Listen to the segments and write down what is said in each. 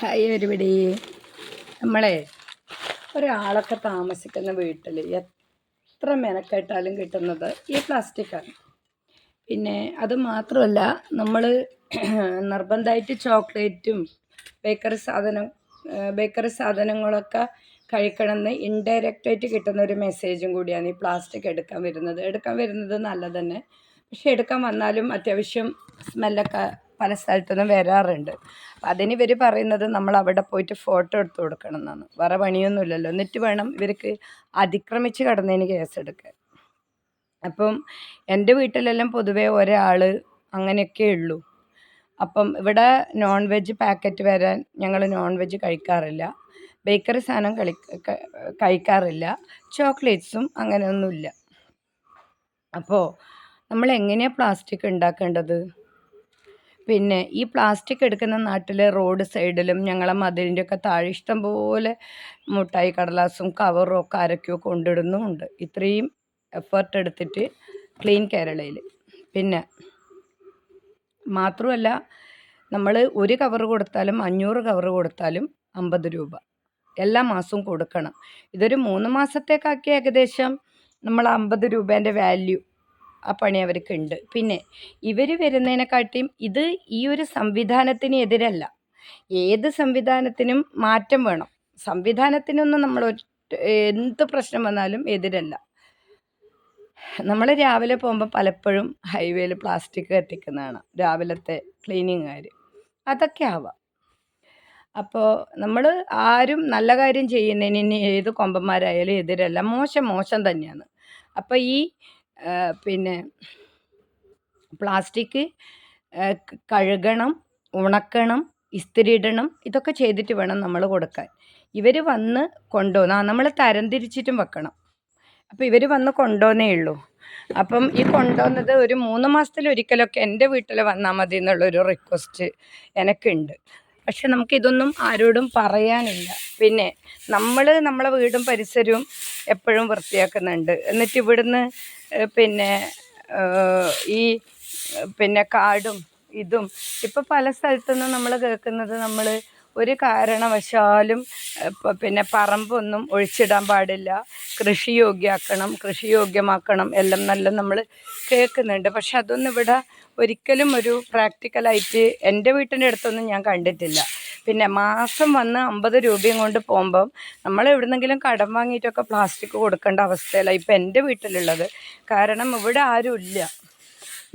Hi ഒരുപടി നമ്മളെ ഒരാളൊക്കെ താമസിക്കുന്ന വീട്ടിൽ എത്ര മെനക്കെട്ടാലും കിട്ടുന്നത് ഈ പ്ലാസ്റ്റിക്കാണ് പിന്നെ അത് മാത്രമല്ല നമ്മൾ നിർബന്ധമായിട്ട് ചോക്ലേറ്റും ബേക്കറി സാധനം ബേക്കറി സാധനങ്ങളൊക്കെ കഴിക്കണമെന്ന് ഇൻഡയറക്റ്റായിട്ട് കിട്ടുന്ന ഒരു മെസ്സേജും കൂടിയാണ് ഈ പ്ലാസ്റ്റിക് എടുക്കാൻ വരുന്നത്. എടുക്കാൻ വരുന്നത് നല്ലതന്നെ. പക്ഷെ എടുക്കാൻ വന്നാലും അത്യാവശ്യം സ്മെല്ലൊക്കെ പല സ്ഥലത്തുനിന്നും വരാറുണ്ട്. അതിന് ഇവർ പറയുന്നത് നമ്മൾ അവിടെ പോയിട്ട് ഫോട്ടോ എടുത്ത് കൊടുക്കണം എന്നാണ്. വേറെ പണിയൊന്നുമില്ലല്ലോ. എന്നിട്ട് വേണം ഇവർക്ക് അതിക്രമിച്ച് കടന്നതിന് കേസെടുക്കാൻ. അപ്പം എന്റെ വീട്ടിലെല്ലാം പൊതുവേ ഒരാൾ അങ്ങനെയൊക്കെ ഉള്ളൂ. അപ്പം ഇവിടെ നോൺ വെജ് പാക്കറ്റ് വരാൻ ഞങ്ങൾ നോൺ വെജ് കഴിക്കാറില്ല. ബേക്കറി സാധനം കളി കഴിക്കാറില്ല. ചോക്ലേറ്റ്സും അങ്ങനെയൊന്നുമില്ല. അപ്പോൾ നമ്മൾ എങ്ങനെയാണ് പ്ലാസ്റ്റിക് ഉണ്ടാക്കേണ്ടത്? പിന്നെ ഈ പ്ലാസ്റ്റിക് എടുക്കുന്ന നാട്ടിൽ റോഡ് സൈഡിലും ഞങ്ങളെ മതിലിന്റെ ഒക്കെ താഴെ ഇഷ്ടം പോലെ മുട്ടായി കടലാസും കവറും ഒക്കെ അരക്കുകയോ കൊണ്ടിടുന്നുമുണ്ട്. ഇത്രയും എഫേർട്ട് എടുത്തിട്ട് ക്ലീൻ കേരളയിൽ പിന്നെ മാത്രമല്ല നമ്മൾ ഒരു കവർ കൊടുത്താലും അഞ്ഞൂറ് കവർ കൊടുത്താലും അമ്പത് രൂപ. എല്ലാ മാസവും കൊടുക്കണം. ഇതൊരു മൂന്ന് മാസത്തേക്കാക്കി ഏകദേശം നമ്മൾ അമ്പത് രൂപേന്റെ വാല്യൂ ആ പണി അവർക്കുണ്ട്. പിന്നെ ഇവർ വരുന്നതിനെക്കാട്ടിയും ഇത് ഈ ഒരു സംവിധാനത്തിന് എതിരല്ല ഏത് സംവിധാനത്തിനും മാറ്റം വേണം. സംവിധാനത്തിനൊന്നും നമ്മൾ എന്ത് പ്രശ്നം വന്നാലും എതിരല്ല. നമ്മൾ രാവിലെ പോകുമ്പോൾ പലപ്പോഴും ഹൈവേയിൽ പ്ലാസ്റ്റിക് കത്തിക്കുന്നതാണ്. രാവിലത്തെ ക്ലീനിങ്ങുകാർ അതൊക്കെ ആവാം. അപ്പോൾ നമ്മൾ ആരും നല്ല കാര്യം ചെയ്യുന്നതിന് ഏത് കൊമ്പന്മാരായാലും എതിരല്ല. മോശം മോശം തന്നെയാണ്. അപ്പോൾ ഈ പിന്നെ പ്ലാസ്റ്റിക് കഴുകണം ഉണക്കണം ഇസ്തിരി ഇടണം ഇതൊക്കെ ചെയ്തിട്ട് വേണം നമ്മൾ കൊടുക്കാൻ. ഇവർ വന്ന് കൊണ്ടുപോകുന്ന നമ്മൾ തരംതിരിച്ചിട്ടും വെക്കണം. അപ്പോൾ ഇവർ വന്ന് കൊണ്ടുപോകുന്നേ ഉള്ളൂ. അപ്പം ഈ കൊണ്ടുവന്നത് ഒരു മൂന്ന് മാസത്തിലൊരിക്കലൊക്കെ എന്റെ വീട്ടിൽ വന്നാൽ മതി എന്നുള്ളൊരു റിക്വസ്റ്റ് എനിക്കുണ്ട്. പക്ഷെ നമുക്കിതൊന്നും ആരോടും പറയാനില്ല. പിന്നെ നമ്മൾ നമ്മളെ വീടും പരിസരവും എപ്പോഴും വൃത്തിയാക്കുന്നുണ്ട്. എന്നിട്ട് ഇവിടുന്ന് പിന്നെ ഈ പിന്നെ കാടും ഇതും ഇപ്പം പല സ്ഥലത്തുനിന്നും നമ്മൾ കേൾക്കുന്നത് നമ്മൾ ഒരു കാരണവശാലും പിന്നെ പറമ്പൊന്നും ഒഴിച്ചിടാൻ പാടില്ല. കൃഷി യോഗ്യമാക്കണം കൃഷി യോഗ്യമാക്കണം എല്ലാം നല്ല നമ്മൾ കേൾക്കുന്നുണ്ട്. പക്ഷെ അതൊന്നും ഇവിടെ ഒരിക്കലും ഒരു പ്രാക്ടിക്കലായിട്ട് എന്റെ വീട്ടിന്റെ അടുത്തൊന്നും ഞാൻ കണ്ടിട്ടില്ല. പിന്നെ മാസം വന്ന് അമ്പത് രൂപയും കൊണ്ട് പോകുമ്പം നമ്മൾ എവിടുന്നെങ്കിലും കടം വാങ്ങിയിട്ടൊക്കെ പ്ലാസ്റ്റിക് കൊടുക്കേണ്ട അവസ്ഥയല്ല ഇപ്പം എന്റെ വീട്ടിലുള്ളത്. കാരണം ഇവിടെ ആരുമില്ല.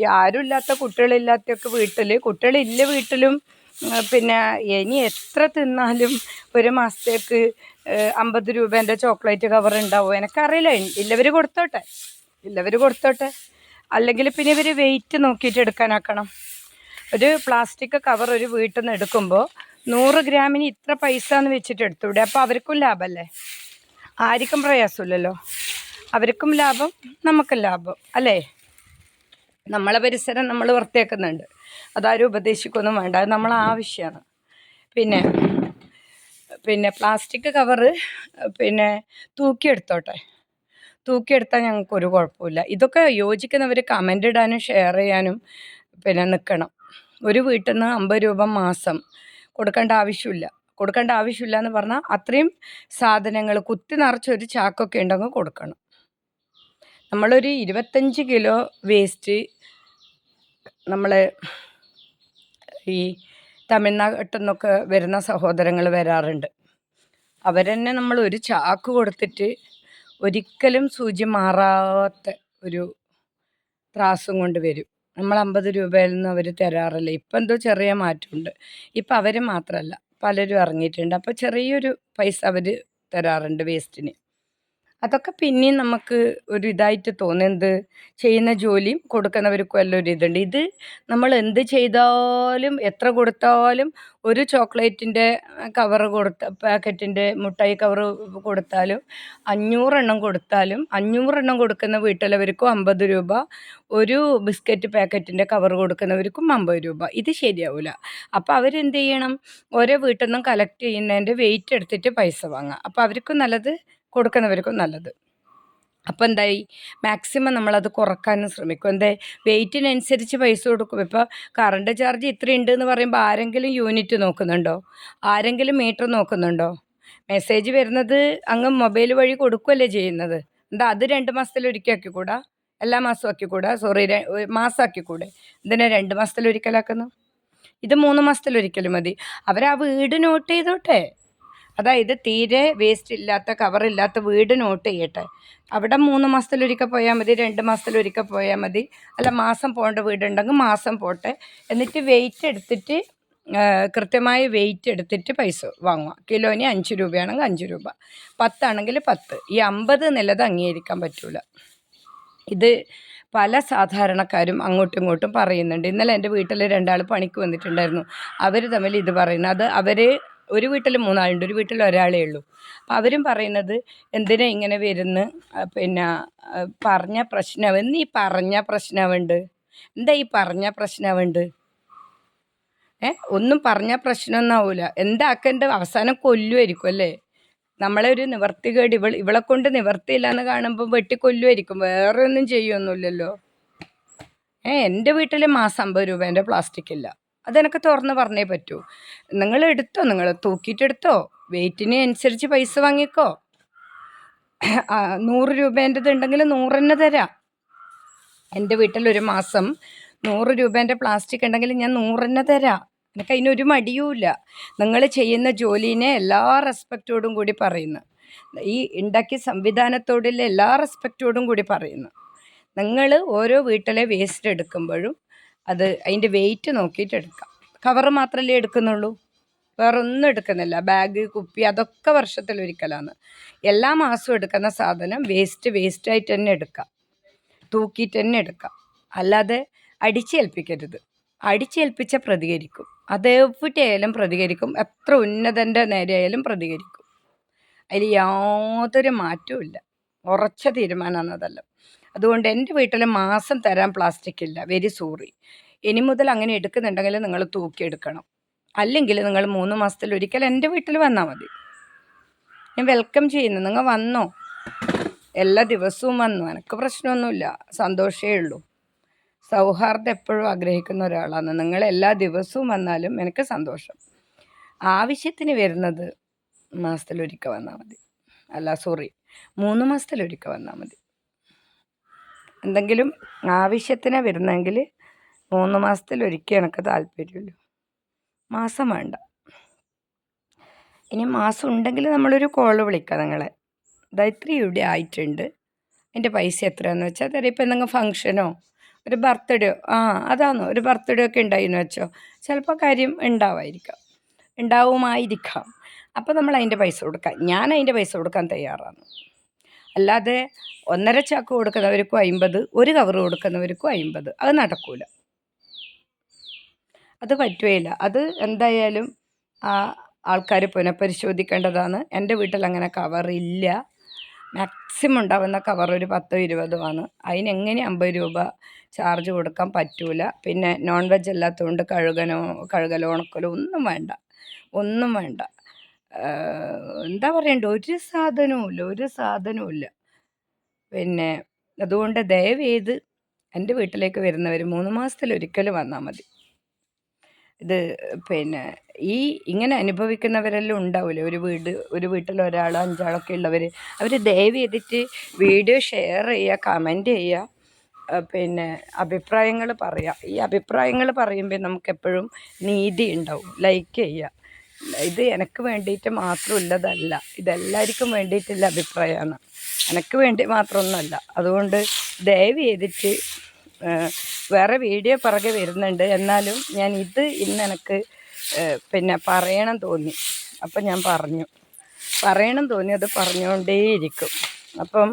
ഈ ആരുമില്ലാത്ത കുട്ടികളില്ലാത്തൊക്കെ വീട്ടിൽ കുട്ടികളില്ല വീട്ടിലും പിന്നെ ഇനി എത്ര തിന്നാലും ഒരു മാസത്തേക്ക് അമ്പത് രൂപേന്റെ ചോക്ലേറ്റ് കവർ ഉണ്ടാവും. എനിക്കറിയില്ല ഇല്ലവർ കൊടുത്തോട്ടെ? ഇല്ലവർ കൊടുത്തോട്ടെ? അല്ലെങ്കിൽ പിന്നെ ഇവർ വെയിറ്റ് നോക്കിയിട്ട് എടുക്കാനാക്കണം. ഒരു പ്ലാസ്റ്റിക് കവർ ഒരു വീട്ടിൽ നിന്ന് എടുക്കുമ്പോൾ നൂറ് ഗ്രാമിന് ഇത്ര പൈസ എന്ന് വെച്ചിട്ട് എടുത്തൂടെ അപ്പോൾ അവർക്കും ലാഭമല്ലേ? ആർക്കും പ്രയാസമില്ലല്ലോ. അവർക്കും ലാഭം നമുക്കും ലാഭം. അല്ലേ? നമ്മളെ പരിസരം നമ്മൾ വൃത്തിയാക്കുന്നുണ്ട്. അതാരും ഉപദേശിക്കൊന്നും വേണ്ട. അത് നമ്മളെ ആവശ്യമാണ് പിന്നെ പിന്നെ പ്ലാസ്റ്റിക് കവറ് പിന്നെ തൂക്കിയെടുത്തോട്ടെ. തൂക്കിയെടുത്താൽ ഞങ്ങൾക്ക് ഒരു കുഴപ്പമില്ല. ഇതൊക്കെ യോജിക്കുന്നവർ കമന്റ് ഇടാനും ഷെയർ ചെയ്യാനും പിന്നെ നിൽക്കണം. ഒരു വീട്ടിൽ നിന്ന് അമ്പത് രൂപ മാസം കൊടുക്കേണ്ട ആവശ്യമില്ല. കൊടുക്കേണ്ട ആവശ്യമില്ല എന്ന് പറഞ്ഞാൽ അത്രയും സാധനങ്ങൾ കുത്തി നിറച്ചൊരു ചാക്കൊക്കെ ഉണ്ടെങ്കിൽ കൊടുക്കണം. നമ്മളൊരു ഇരുപത്തഞ്ച് കിലോ വേസ്റ്റ് നമ്മൾ ഈ തമിഴ്നാട്ടിൽ നിന്നൊക്കെ വരുന്ന സഹോദരങ്ങൾ വരാറുണ്ട്. അവരെന്നെ നമ്മൾ ഒരു ചാക്ക് കൊടുത്തിട്ട് ഒരിക്കലും സൂചി മാറാത്ത ഒരു ത്രാസും കൊണ്ട് വരും. നമ്മൾ അമ്പത് രൂപയിൽ നിന്ന് അവർ തരാറില്ല. ഇപ്പം എന്തോ ചെറിയ മാറ്റമുണ്ട്. ഇപ്പം അവർ മാത്രമല്ല. പലരും ഇറങ്ങിയിട്ടുണ്ട്. അപ്പോൾ ചെറിയൊരു പൈസ അവർ തരാറുണ്ട് വേസ്റ്റിന്. അതൊക്കെ പിന്നെയും നമുക്ക് ഒരു ഇതായിട്ട് തോന്നുന്നത് ചെയ്യുന്ന ജോലിയും കൊടുക്കുന്നവർക്കും എല്ലാം ഒരു ഇതുണ്ട്. ഇത് നമ്മൾ എന്ത് ചെയ്താലും എത്ര കൊടുത്താലും ഒരു ചോക്ലേറ്റിന്റെ കവർ കൊടുത്ത പാക്കറ്റിന്റെ മുട്ടായി കവർ കൊടുത്താലും അഞ്ഞൂറെണ്ണം കൊടുത്താലും അഞ്ഞൂറെണ്ണം കൊടുക്കുന്ന വീട്ടിലവർക്കും അമ്പത് രൂപ ഒരു ബിസ്ക്കറ്റ് പാക്കറ്റിന്റെ കവർ കൊടുക്കുന്നവർക്കും അമ്പത് രൂപ. ഇത് ശരിയാവില്ല അപ്പോൾ അവരെന്ത് ചെയ്യണം? ഓരോ വീട്ടിൽ നിന്നും കളക്ട് ചെയ്യുന്നതിന്റെ വെയിറ്റ് എടുത്തിട്ട് പൈസ വാങ്ങാം അപ്പോൾ അവർക്കും നല്ലത് കൊടുക്കുന്നവർക്കും നല്ലത്. അപ്പോൾ എന്തായി? മാക്സിമം നമ്മളത് കുറക്കാനും ശ്രമിക്കും. എന്തേ? വെയിറ്റിനനുസരിച്ച് പൈസ കൊടുക്കും. ഇപ്പോൾ കറണ്ട് ചാർജ് ഇത്രയുണ്ട് എന്ന് പറയുമ്പോൾ ആരെങ്കിലും യൂണിറ്റ് നോക്കുന്നുണ്ടോ? ആരെങ്കിലും മീറ്റർ നോക്കുന്നുണ്ടോ? മെസ്സേജ് വരുന്നത് അങ്ങ് മൊബൈൽ വഴി കൊടുക്കുകയല്ലേ ചെയ്യുന്നത്? എന്താ? അത് രണ്ട് മാസത്തിലൊരിക്കൽ കൂടാ എല്ലാ മാസവും ആക്കിക്കൂടാ സോറി മാസം ആക്കിക്കൂടെ എന്തിനാ രണ്ട് മാസത്തിലൊരിക്കലാക്കുന്നു ഇത് മൂന്ന് മാസത്തിലൊരിക്കലും മതി. അവർ ആ വീട് നോട്ട് ചെയ്തോട്ടെ? അതായത് തീരെ വേസ്റ്റ് ഇല്ലാത്ത കവറില്ലാത്ത വീട് നോട്ട് ചെയ്യട്ടെ. അവിടെ മൂന്ന് മാസത്തിലൊരിക്കൽ പോയാൽ മതി രണ്ട് മാസത്തിലൊരിക്കൽ പോയാൽ മതി. അല്ല മാസം പോകേണ്ട വീടുണ്ടെങ്കിൽ മാസം പോട്ടെ. എന്നിട്ട് വെയിറ്റ് എടുത്തിട്ട് കൃത്യമായ വെയിറ്റ് എടുത്തിട്ട് പൈസ വാങ്ങുക. കിലോന് അഞ്ച് രൂപയാണെങ്കിൽ അഞ്ച് രൂപ. പത്താണെങ്കിൽ പത്ത്. ഈ അമ്പത് എന്നുള്ളത് അംഗീകരിക്കാൻ പറ്റൂല. ഇത് പല സാധാരണക്കാരും അങ്ങോട്ടും ഇങ്ങോട്ടും പറയുന്നുണ്ട്. ഇന്നലെ എന്റെ വീട്ടിൽ രണ്ടാൾ പണിക്ക് വന്നിട്ടുണ്ടായിരുന്നു. അവർ തമ്മിൽ ഇത് പറയുന്നത് അത് അവർ ഒരു വീട്ടിൽ മൂന്നാളുണ്ട് ഒരു വീട്ടിൽ ഒരാളേ ഉള്ളൂ. അപ്പം അവരും പറയുന്നത് എന്തിനാ ഇങ്ങനെ വരുന്ന്? പിന്നെ പറഞ്ഞ പ്രശ്നം എന്ന് ഈ പറഞ്ഞ പ്രശ്നമുണ്ട്? എന്താ ഈ പറഞ്ഞ പ്രശ്നമുണ്ട്? ഏ ഒന്നും പറഞ്ഞ പ്രശ്നമൊന്നാവൂല. എന്താക്കേണ്ട അവസാനം കൊല്ലുമായിരിക്കും അല്ലേ? നമ്മളെ ഒരു നിവർത്തികേട് ഇവൾ ഇവളെ കൊണ്ട് നിവർത്തിയില്ല എന്ന് കാണുമ്പോൾ വെട്ടിക്കൊല്ലുമായിരിക്കും വേറെ ഒന്നും ചെയ്യൊന്നുമില്ലല്ലോ. ഏ എന്റെ വീട്ടിൽ മാസം അമ്പത് രൂപേന്റെ പ്ലാസ്റ്റിക് ഇല്ല. അതെനിക്ക് തുറന്ന് പറഞ്ഞേ പറ്റൂ. നിങ്ങൾ എടുത്തോ നിങ്ങൾ തൂക്കിയിട്ടെടുത്തോ? വെയിറ്റിന് അനുസരിച്ച് പൈസ വാങ്ങിക്കോ. നൂറ് രൂപേന്റെത് ഉണ്ടെങ്കിൽ നൂറ് തന്നെ തരാം. എന്റെ വീട്ടിലൊരു മാസം നൂറ് രൂപേന്റെ പ്ലാസ്റ്റിക് ഉണ്ടെങ്കിൽ ഞാൻ നൂറ് തന്നെ തരാം. എനിക്ക് അതിനൊരു മടിയുമില്ല നിങ്ങൾ ചെയ്യുന്ന ജോലിനെ എല്ലാ റെസ്പെക്റ്റോടും കൂടി പറയുന്നു. ഈ ഉണ്ടാക്കിയ സംവിധാനത്തോടുള്ള എല്ലാ റെസ്പെക്റ്റോടും കൂടി പറയുന്നു. നിങ്ങൾ ഓരോ വീട്ടിലെ വേസ്റ്റ് എടുക്കുമ്പോഴും അത് അതിന്റെ വെയിറ്റ് നോക്കിയിട്ട് എടുക്കാം. കവർ മാത്രമല്ലേ എടുക്കുന്നുള്ളൂ? വേറെ ഒന്നും എടുക്കുന്നില്ല. ബാഗ് കുപ്പി അതൊക്കെ വർഷത്തിലൊരിക്കലാണ് എല്ലാ മാസവും എടുക്കുന്ന സാധനം വേസ്റ്റ് വേസ്റ്റായിട്ട് തന്നെ എടുക്കാം. തൂക്കിയിട്ട് തന്നെ എടുക്കാം. അല്ലാതെ അടിച്ചേൽപ്പിക്കരുത്. അടിച്ചേൽപ്പിച്ച പ്രതികരിക്കും. അത് എവിടെയായാലും പ്രതികരിക്കും. എത്ര ഉന്നതന്റെ നേരെയായാലും പ്രതികരിക്കും. അതിൽ യാതൊരു മാറ്റവും ഇല്ല ഉറച്ച തീരുമാനമാണ് അതെല്ലാം അതുകൊണ്ട് എന്റെ വീട്ടിൽ മാസം തരാൻ പ്ലാസ്റ്റിക് ഇല്ല. വെരി സോറി ഇനി മുതൽ അങ്ങനെ എടുക്കുന്നുണ്ടെങ്കിൽ നിങ്ങൾ തൂക്കിയെടുക്കണം അല്ലെങ്കിൽ നിങ്ങൾ മൂന്ന് മാസത്തിൽ ഒരിക്കൽ എന്റെ വീട്ടിൽ വന്നാൽ മതി. ഞാൻ വെൽക്കം ചെയ്യുന്നു. നിങ്ങൾ വന്നോ? എല്ലാ ദിവസവും വന്നു. എനിക്ക് പ്രശ്നമൊന്നുമില്ല. സന്തോഷമേ ഉള്ളൂ. സൗഹാർദ്ദം എപ്പോഴും ആഗ്രഹിക്കുന്ന ഒരാളാണ്. നിങ്ങൾ എല്ലാ ദിവസവും വന്നാലും എനിക്ക് സന്തോഷം. ആവശ്യത്തിന് വരുന്നത് മാസത്തിലൊരിക്കൽ വന്നാൽ മതി. അല്ല സോറി മൂന്ന് മാസത്തിലൊരിക്കൽ വന്നാൽ മതി. എന്തെങ്കിലും ആവശ്യത്തിന് വരുന്നെങ്കിൽ മൂന്ന് മാസത്തിൽ മാസത്തിലൊരിക്കൽ എനിക്ക് താല്പര്യമുള്ളൂ മാസം വേണ്ട. ഇനി മാസം ഉണ്ടെങ്കിൽ നമ്മളൊരു കോൾ വിളിക്കാം നിങ്ങളെ. ഇതാ ഇവിടെ ആയിട്ടുണ്ട്. അതിന്റെ പൈസ എത്രയാണെന്ന് വെച്ചാൽ തരാം ഇപ്പം എന്തെങ്കിലും ഫംഗ്ഷനോ ഒരു ബർത്ത്ഡേയോ ആ അതാണോ ഒരു ബർത്ത്ഡേ ഒക്കെ ഉണ്ടായിരുന്നു വെച്ചോ ചിലപ്പോൾ കാര്യം ഉണ്ടാവായിരിക്കാം ഉണ്ടാവുമായിരിക്കാം അപ്പോൾ നമ്മൾ അതിന്റെ പൈസ കൊടുക്കാം. ഞാൻ അതിന്റെ പൈസ കൊടുക്കാൻ തയ്യാറാണ്. അല്ലാതെ ഒന്നര ചാക്ക് കൊടുക്കുന്നവർക്കും അമ്പത് ഒരു കവർ കൊടുക്കുന്നവർക്കും അമ്പത് അത് നടക്കൂല. അത് പറ്റുകയില്ല. അത് എന്തായാലും ആ ആൾക്കാർ പുനഃപരിശോധിക്കേണ്ടതാണ്. എന്റെ വീട്ടിൽ അങ്ങനെ കവറില്ല. മാക്സിമം ഉണ്ടാവുന്ന കവർ ഒരു പത്തോ ഇരുപതുമാണ്. അതിനെങ്ങനെ അമ്പത് രൂപ ചാർജ് കൊടുക്കാൻ പറ്റൂല. പിന്നെ നോൺ വെജ് അല്ലാത്തതുകൊണ്ട് കഴുകനോ കഴുകലോ ഉണക്കലോ ഒന്നും വേണ്ട. ഒന്നും വേണ്ട. എന്താ പറയണ്ട ഒരു സാധനവും ഇല്ല ഒരു സാധനവും ഇല്ല. പിന്നെ അതുകൊണ്ട് ദയവ് ചെയ്ത് എന്റെ വീട്ടിലേക്ക് വരുന്നവർ മൂന്ന് മാസത്തിലൊരിക്കൽ വന്നാൽ മതി. ഇത് പിന്നെ ഈ ഇങ്ങനെ അനുഭവിക്കുന്നവരെല്ലാം ഉണ്ടാവില്ലേ ഒരു വീട് ഒരു വീട്ടിൽ ഒരാൾ അഞ്ചാളൊക്കെ ഉള്ളവർ അവർ ദയവ് ചെയ്തിട്ട് വീഡിയോ ഷെയർ ചെയ്യുക കമന്റ് ചെയ്യുക പിന്നെ അഭിപ്രായങ്ങൾ പറയുക. ഈ അഭിപ്രായങ്ങൾ പറയുമ്പോൾ നമുക്ക് എപ്പോഴും നീതി ഉണ്ടാവും. ലൈക്ക് ചെയ്യുക. ഇത് എനിക്ക് വേണ്ടിയിട്ട് മാത്രമുള്ളതല്ല ഇതെല്ലാവർക്കും വേണ്ടിയിട്ടുള്ള അഭിപ്രായമാണ് എനിക്ക് വേണ്ടി മാത്രമൊന്നുമല്ല അതുകൊണ്ട് ദയവ് ചെയ്തിട്ട് വേറെ വീഡിയോ പിറകെ വരുന്നുണ്ട്. എന്നാലും ഞാൻ ഇത് ഇന്ന് എനിക്ക് പിന്നെ പറയണം തോന്നി. അപ്പം ഞാൻ പറഞ്ഞു. പറയണം തോന്നി അത് പറഞ്ഞുകൊണ്ടേയിരിക്കും അപ്പം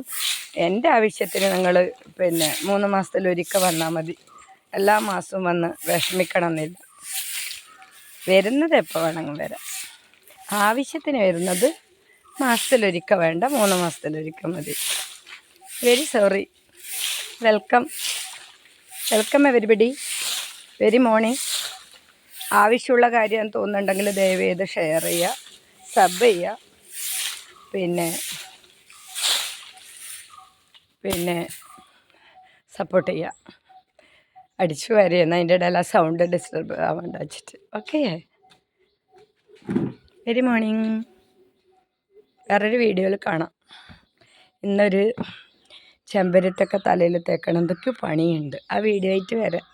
എന്റെ ആവശ്യത്തിന് നിങ്ങൾ പിന്നെ മൂന്ന് മാസത്തിലൊരിക്കൽ വന്നാൽ മതി. എല്ലാ മാസവും വന്ന് വിഷമിക്കണം എന്നില്ല വരുന്നത് എപ്പോൾ വേണമെങ്കിൽ വരാം. ആവശ്യത്തിന് വരുന്നത് മാസത്തിലൊരിക്കൽ വേണ്ട മൂന്ന് മാസത്തിലൊരിക്ക മതി. Very sorry welcome welcome everybody very morning ആവശ്യമുള്ള കാര്യം തോന്നുന്നുണ്ടെങ്കിൽ ദയവ് ചെയ്ത് ഷെയർ ചെയ്യുക സബ് ചെയ്യുക. പിന്നെ പിന്നെ സപ്പോർട്ട് ചെയ്യുക. അടിച്ചു വരെയെന്ന് അതിന്റെ ഇടയിൽ ആ സൗണ്ട് ഡിസ്റ്റർബ് ആവേണ്ട വെച്ചിട്ട്. ഓക്കെ വെരി മോർണിംഗ് വേറൊരു വീഡിയോയിൽ കാണാം. ഇന്നൊരു ചെമ്പരത്തൊക്കെ തലയിൽ തേക്കണം. എന്തൊക്കെ പണിയുണ്ട്. ആ വീഡിയോ ആയിട്ട് വരാം.